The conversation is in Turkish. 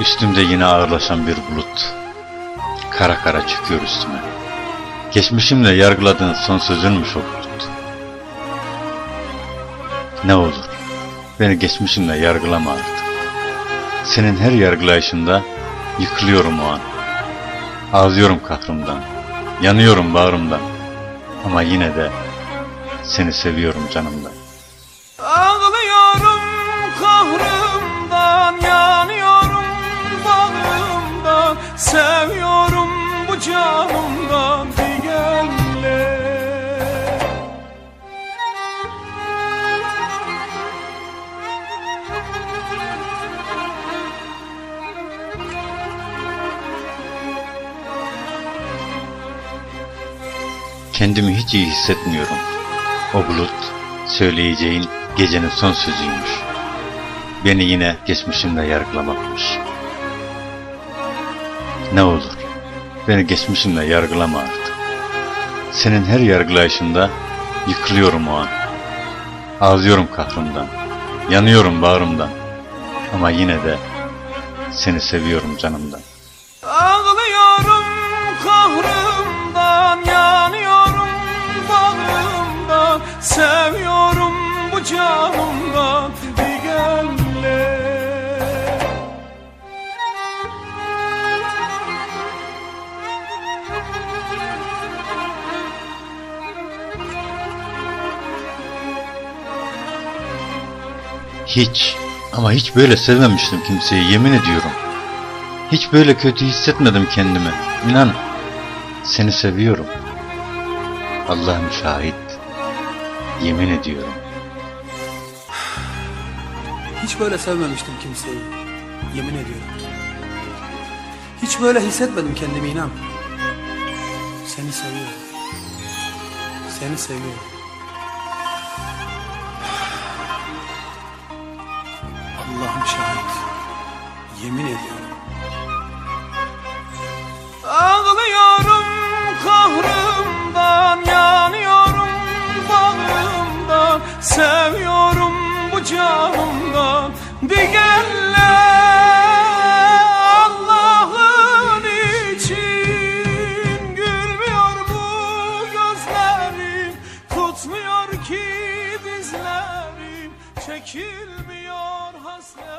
Üstümde yine ağırlaşan bir bulut. Kara kara çıkıyor üstüme. Geçmişimle yargıladığın son sözünmüş o bulut. Ne olur, beni geçmişimle yargılama artık. Senin her yargılayışında yıkılıyorum o an. Ağlıyorum kahrımdan, yanıyorum bağrımdan. Ama yine de seni seviyorum canımdan. Ağlıyorum Kendimi hiç iyi hissetmiyorum. O bulut söyleyeceğin gecenin son sözüymüş. Beni yine geçmişimle yargılamakmış. Ne olur beni geçmişimle yargılama artık. Senin her yargılayışında yıkılıyorum o an. Ağlıyorum kahrımdan, yanıyorum bağrımdan. Ama yine de seni seviyorum canımdan. Ağlıyorum kahrımdan, yanıyorum bağrımdan Seviyorum bu canımdan Hiç ama hiç böyle sevmemiştim kimseyi yemin ediyorum. Hiç böyle kötü hissetmedim kendimi. İnan seni seviyorum. Allah'ım şahit. Yemin ediyorum. Hiç böyle sevmemiştim kimseyi. Yemin ediyorum. Hiç böyle hissetmedim kendimi inan. Seni seviyorum. Seni seviyorum. hayatım şahit. Yemin ediyorum. Ağlıyorum kahrımdan, yanıyorum bağımdan, seviyorum bu canımdan. Digerle Allah'ın için gülmüyor bu gözlerim, tutmuyor ki dizlerim, çekilmiyor. Krishna